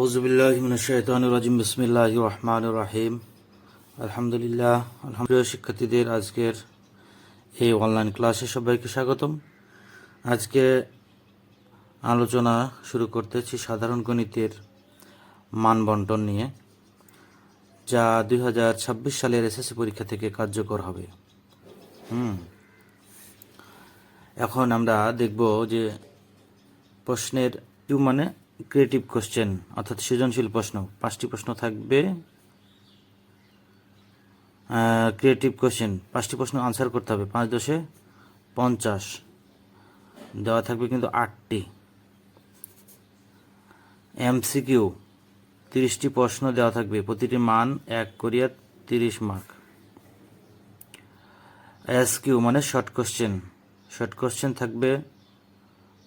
আউজবিল্লাহিমিনশাইতানুরাজিম বিসমিল্লাহ রহমান রাহিম। আলহামদুলিল্লাহ আলহামদুলিল্লাহ, শিক্ষার্থীদের আজকের এই অনলাইন ক্লাসে সবাইকে স্বাগতম। আজকে আলোচনা শুরু করতেছি সাধারণ গণিতের মান বন্টন নিয়ে, যা দুই হাজার ছাব্বিশ সালের এসএসসি পরীক্ষা থেকে কার্যকর হবে। হুম। এখন আমরা দেখব যে প্রশ্নের কিউ মানে ক্রিয়েটিভ কোশ্চেন অর্থাৎ সৃজনশীল প্রশ্ন। পাঁচটি প্রশ্ন থাকবে। ক্রিয়েটিভ কোশ্চেন পাঁচটি প্রশ্ন আনসার করতে হবে। পাঁচ দশে পঞ্চাশ। দেওয়া থাকবে কিন্তু আটটি। এমসিকিউ তিরিশটি প্রশ্ন দেওয়া থাকবে। প্রতিটি মান এক করিয়া তিরিশ মার্ক এস কিউ মানে শর্ট কোশ্চেন শর্ট কোশ্চেন থাকবে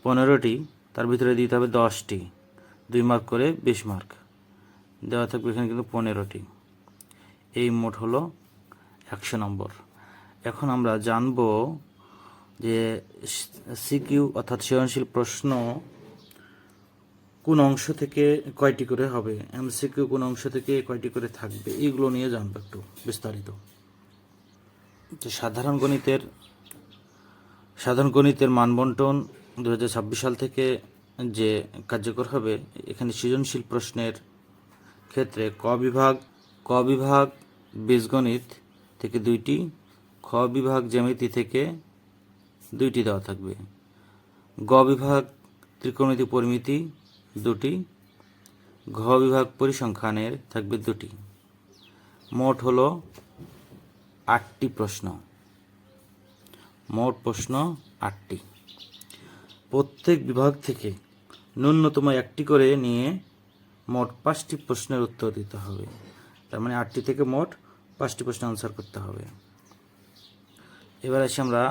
পনেরোটি, তার ভিতরে দিতে হবে দশটি। দুই মার্ক করে বিশ মার্ক দেওয়া থাকবে এখানে কিন্তু পনেরোটি। এই মোট হলো একশো নম্বর। এখন আমরা জানব যে সিকিউ অর্থাৎ সৃজনশীল প্রশ্ন কোন অংশ থেকে কয়টি করে হবে? এমসিকিউ কোন অংশ থেকে কয়টি করে থাকবে? এইগুলো নিয়ে জানব একটু বিস্তারিত। তো সাধারণ গণিতের সাধারণ গণিতের মানবন্টন দু হাজার ছাব্বিশ সাল থেকে যে কার্যকর হবে, এখানে সৃজনশীল প্রশ্নের ক্ষেত্রে ক বিভাগ ক বিভাগ বীজগণিত থেকে দুইটি, খ বিভাগ জ্যামিতি থেকে দুইটি দেওয়া থাকবে। গ বিভাগ ত্রিকোণমিতি পরিমিতি দুটি, ঘ বিভাগ পরিসংখ্যানের থাকবে দুটি। মোট হলো আটটি প্রশ্ন। মোট প্রশ্ন আটটি। প্রত্যেক বিভাগ থেকে ন্যূনতম একটি করে নিয়ে মোট পাঁচটি প্রশ্নের উত্তর দিতে হবে। তার মানে আটটি থেকে মোট পাঁচটি প্রশ্ন আনসার করতে হবে। এবার আসি আমরা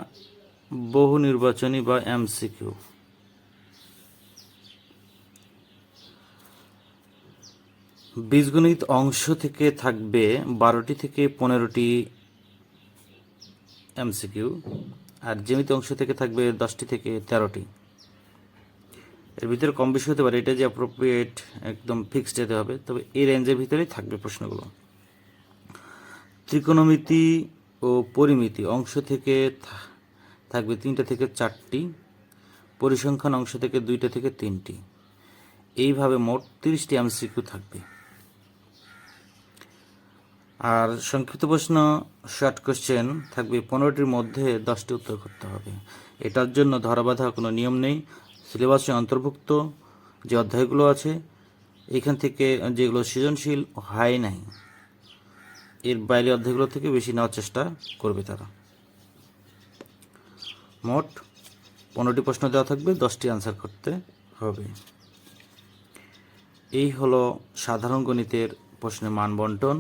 বহু নির্বাচনী বা এমসিকিউ বীজগণিত অংশ থেকে থাকবে বারোটি থেকে পনেরোটি এমসিকিউ আর জ্যামিতি অংশ থেকে থাকবে দশটি থেকে তেরোটি। এর ভিতরে কম বেশি হতে পারে, এটা যে অ্যাপ্রোপ্রিয়েট একদম ফিক্সড যেতে হবে, তবে এই রেঞ্জের ভিতরেই থাকবে প্রশ্নগুলো। ত্রিকোণমিতি ও পরিমিতি অংশ থেকে থাকবে তিনটা থেকে চারটি, পরিসংখ্যান অংশ থেকে দুইটা থেকে তিনটি। এইভাবে মোট তিরিশটি এমসিকিউ থাকবে। আর সংক্ষিপ্ত প্রশ্ন শর্ট কোশ্চেন থাকবে পনেরোটির মধ্যে দশটি উত্তর করতে হবে। এটার জন্য ধরাবাধা কোনো নিয়ম নেই। সিলেবাসে অন্তর্ভুক্ত যে অধ্যায়গুলো আছে, এখান থেকে যেগুলো সৃজনশীল হয় নাই, এর বাইরে অধ্যায়গুলো থেকে বেশি নেওয়ার চেষ্টা করবে তারা। মোট পনেরোটি প্রশ্ন দেওয়া থাকবে, দশটি আনসার করতে হবে। এই হলো সাধারণ গণিতের প্রশ্নের মান বন্টন